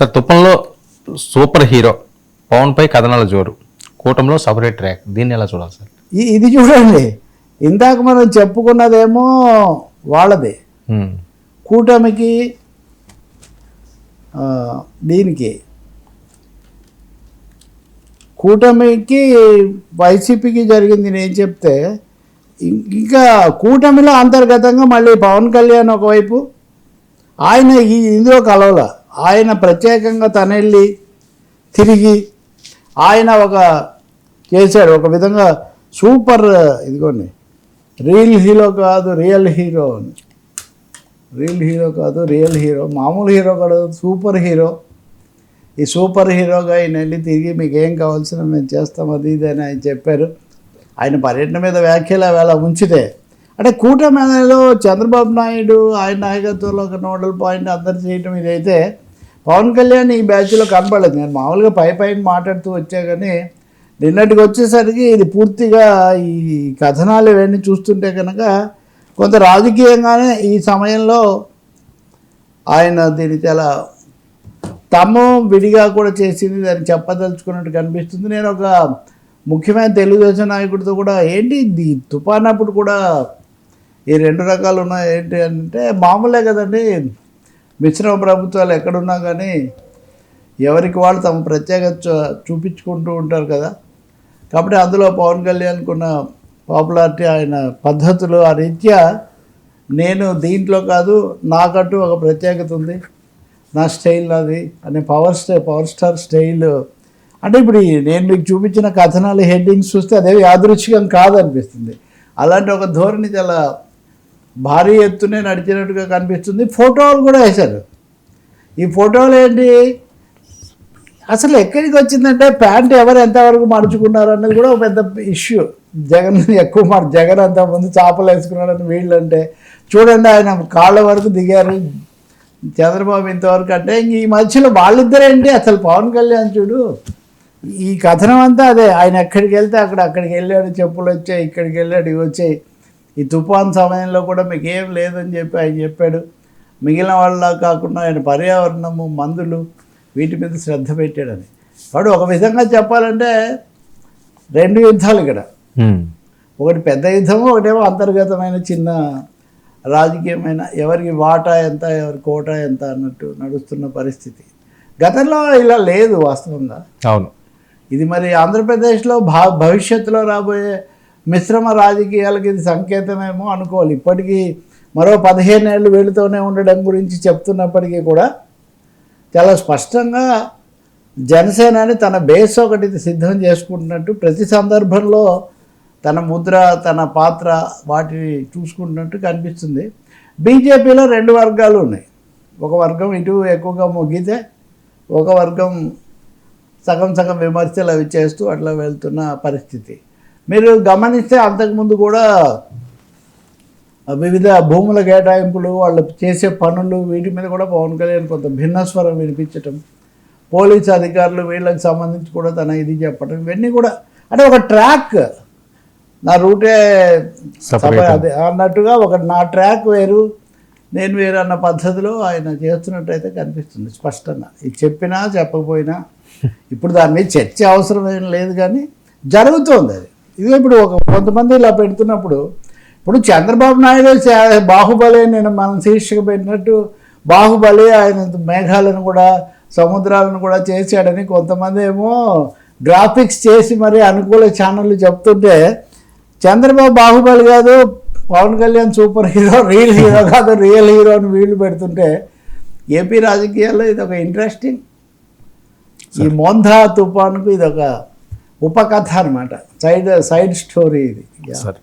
Sir తుప్పంలో super hero Pawan పై కథనాల జోరు. కూటంలో సపరేట్ ట్రాక్. దీన్ని ఎలా చూడాలి సార్? ఇది చూడండి. ఇందాక మనం చెప్పుకున్నదేమో వాళ్ళది. కూటమికి దీనికి. కూటమికి వైసీపీకి జరిగింది నేను చెప్తే ఇంకా కూటమిలో అంతర్గతంగా మళ్ళీ పవన్ కళ్యాణ్ ఒకవైపు. ఆయన ఈ ఇందులో కలవల. ఆయన ప్రత్యేకంగా తనెళ్ళి తిరిగి ఆయన ఒక చేశాడు ఒక విధంగా సూపర్ ఇదిగోండి. రియల్ హీరో కాదు రియల్ హీరో అని. రియల్ హీరో కాదు రియల్ హీరో. మామూలు హీరో కాదు సూపర్ హీరో. ఈ సూపర్ హీరోగా ఆయన వెళ్ళి తిరిగి మీకు ఏం కావాల్సిన మేము చేస్తాం అది ఇది అని ఆయన చెప్పారు. ఆయన పర్యటన మీద వ్యాఖ్యలు అవి అలా ఉంచితే అంటే కూటమిలో చంద్రబాబు నాయుడు ఆయన నాయకత్వంలో ఒక నోడల్ పాయింట్ అందరు చేయటం ఇదైతే పవన్ కళ్యాణ్ ఈ బ్యాచ్లో కనపడలేదు. నేను మామూలుగా పై పైన మాట్లాడుతూ వచ్చా కానీ నిన్నటికి వచ్చేసరికి ఇది పూర్తిగా ఈ కథనాలు ఇవన్నీ చూస్తుంటే కనుక కొంత రాజకీయంగానే ఈ సమయంలో ఆయన దీన్ని చాలా తమ్ము విడిగా కూడా చేసింది. దాన్ని చెప్పదలుచుకున్నట్టు కనిపిస్తుంది. నేను ఒక ముఖ్యమైన తెలుగుదేశం నాయకుడితో కూడా ఏంటి ఇది తుఫానప్పుడు కూడా ఈ రెండు రకాలు ఉన్నాయి ఏంటి అంటే మామూలే కదండి. మిశ్రమ ప్రభుత్వాలు ఎక్కడున్నా కానీ ఎవరికి వాళ్ళు తమ ప్రత్యేకత చూపించుకుంటూ ఉంటారు కదా. కాబట్టి అందులో పవన్ కళ్యాణ్కున్న పాపులారిటీ ఆయన పద్ధతులు ఆ రీత్యా నేను దీంట్లో కాదు నాకంటూ ఒక ప్రత్యేకత ఉంది. నా స్టైల్ నాది అనే power sty power star style. అంటే ఇప్పుడు నేను మీకు చూపించిన కథనాలు హెడ్డింగ్స్ చూస్తే అదే యాదృచ్ఛికం కాదనిపిస్తుంది. అలాంటి ఒక ధోరణి చాలా భారీ ఎత్తునే నడిచినట్టుగా కనిపిస్తుంది. ఫోటోలు కూడా వేశారు. ఈ ఫోటోలు ఏంటి? అసలు ఎక్కడికి వచ్చిందంటే ప్యాంట్ ఎవరు ఎంతవరకు మడుచుకున్నారు అన్నది కూడా ఒక పెద్ద ఇష్యూ. జగన్ ఎక్కువ మరి జగన్ అంత ముందు చేపలు వేసుకున్నాడని వీళ్ళు అంటే చూడండి ఆయన కాళ్ళ వరకు దిగారు. చంద్రబాబు ఇంతవరకు అంటే ఇంక ఈ మధ్యలో వాళ్ళిద్దరేంటి అసలు పవన్ కళ్యాణ్ చూడు. ఈ కథనం అంతా అదే. ఆయన ఎక్కడికి వెళ్తే అక్కడ అక్కడికి వెళ్ళాడు చెప్పులు వచ్చాయి ఇక్కడికి వెళ్ళాడు ఇవి వచ్చాయి. ఈ తుఫాన్ సమయంలో కూడా మీకు ఏం లేదని చెప్పి ఆయన చెప్పాడు. మిగిలిన వాళ్ళ కాకుండా ఆయన పర్యావరణము మందులు వీటి మీద శ్రద్ధ పెట్టాడని. వాడు ఒక విధంగా చెప్పాలంటే రెండు యుద్ధాలు ఇక్కడ. ఒకటి పెద్ద యుద్ధము ఒకటేమో అంతర్గతమైన చిన్న రాజకీయమైన ఎవరికి వాటా ఎంత ఎవరి కోటా ఎంత అన్నట్టు నడుస్తున్న పరిస్థితి. గతంలో ఇలా లేదు వాస్తవంగా. అవును. ఇది మరి ఆంధ్రప్రదేశ్లో భా భవిష్యత్తులో రాబోయే మిశ్రమ రాజకీయాలకి ఇది సంకేతమేమో అనుకోవాలి. ఇప్పటికీ మరో పదిహేను ఏళ్ళు వీళ్ళతోనే ఉండడం గురించి చెప్తున్నప్పటికీ కూడా చాలా స్పష్టంగా జనసేనని తన బేస్ ఒకటి సిద్ధం చేసుకుంటున్నట్టు ప్రతి సందర్భంలో తన ముద్ర తన పాత్ర వాటిని చూసుకుంటున్నట్టు కనిపిస్తుంది. బీజేపీలో రెండు వర్గాలు ఉన్నాయి. ఒక వర్గం ఇటు ఎక్కువగా మొగ్గితే ఒక వర్గం సగం సగం విమర్శలు అవి చేస్తూ అట్లా వెళ్తున్న పరిస్థితి. మీరు గమనిస్తే అంతకుముందు కూడా వివిధ భూముల కేటాయింపులు వాళ్ళు చేసే పనులు వీటి మీద కూడా పవన్ కళ్యాణ్ కొంత భిన్నస్వరం వినిపించటం పోలీస్ అధికారులు వీళ్ళకి సంబంధించి కూడా తన ఇది చెప్పటం ఇవన్నీ కూడా అంటే ఒక ట్రాక్. నా రూటే. అదే అన్నట్టుగా ఒక నా ట్రాక్ వేరు నేను వేరు అన్న పద్ధతిలో ఆయన చేస్తున్నట్టయితే కనిపిస్తుంది స్పష్టంగా. ఇది చెప్పినా చెప్పకపోయినా ఇప్పుడు దాని మీద చర్చ అవసరం ఏం లేదు కానీ జరుగుతోంది అది. ఇది ఇప్పుడు ఒక కొంతమంది ఇలా పెడుతున్నప్పుడు ఇప్పుడు చంద్రబాబు నాయుడు బాహుబలి నేను మనం శీర్షిక పెట్టినట్టు బాహుబలి ఆయన మేఘాలను కూడా సముద్రాలను కూడా చేశాడని కొంతమంది ఏమో గ్రాఫిక్స్ చేసి మరి అనుకూల ఛానళ్ళు చెప్తుంటే చంద్రబాబు బాహుబలి కాదు Pawan Kalyan super hero real hero కాదు రియల్ హీరో అని వీళ్ళు పెడుతుంటే ఏపీ రాజకీయాల్లో ఇది ఒక ఇంట్రెస్టింగ్ ఈ మోంధా తుఫాన్కు ఇది ఒక ఉపకథ అనమాట సైడ్ సైడ్ స్టోరీ ఇది. సరే.